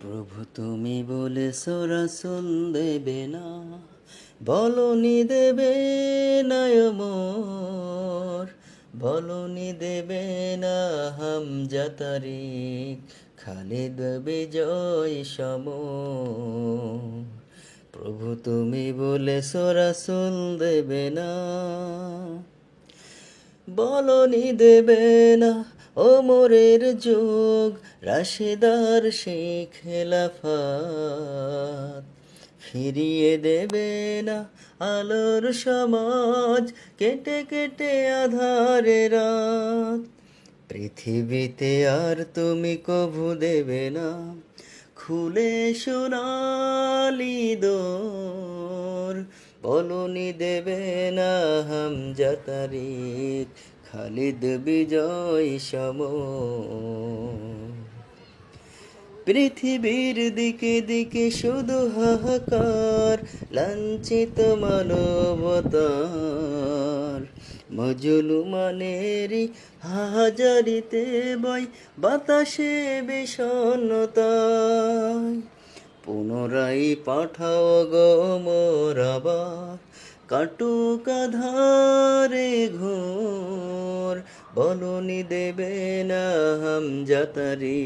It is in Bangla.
প্রভু, তুমি বলে রাসূল দেবে না। বলনি দেবে নয়মোর বলনি দেবে না হাম জাতারিক দেবে জয় সম প্রভু, তুমি বলে রাসূল দেবে না। বলনি দেবে না ওমরের যোগ রাশেদার সেই খেলাফাত। ফিরিয়ে দেবে না আলোর সমাজ, কেটে কেটে আধারে রাত। পৃথিবীতে আর তুমি কভু দেবে না, খুলে সোনালি দোর। বলনি দেবে না হাম জাতারিক খালিদ বিজয় সম পৃথিবীর দিকে দিকে শুধু হাহাকার, লাঞ্ছিত মানবতার। মজলুমানেরই হাজারিতে বই বাতাসে বিষণ্ণতায়। পুনরায় পাঠাও গো মোর আবার, কাটুক ধারে বলনি দেবে না হাম জাতারি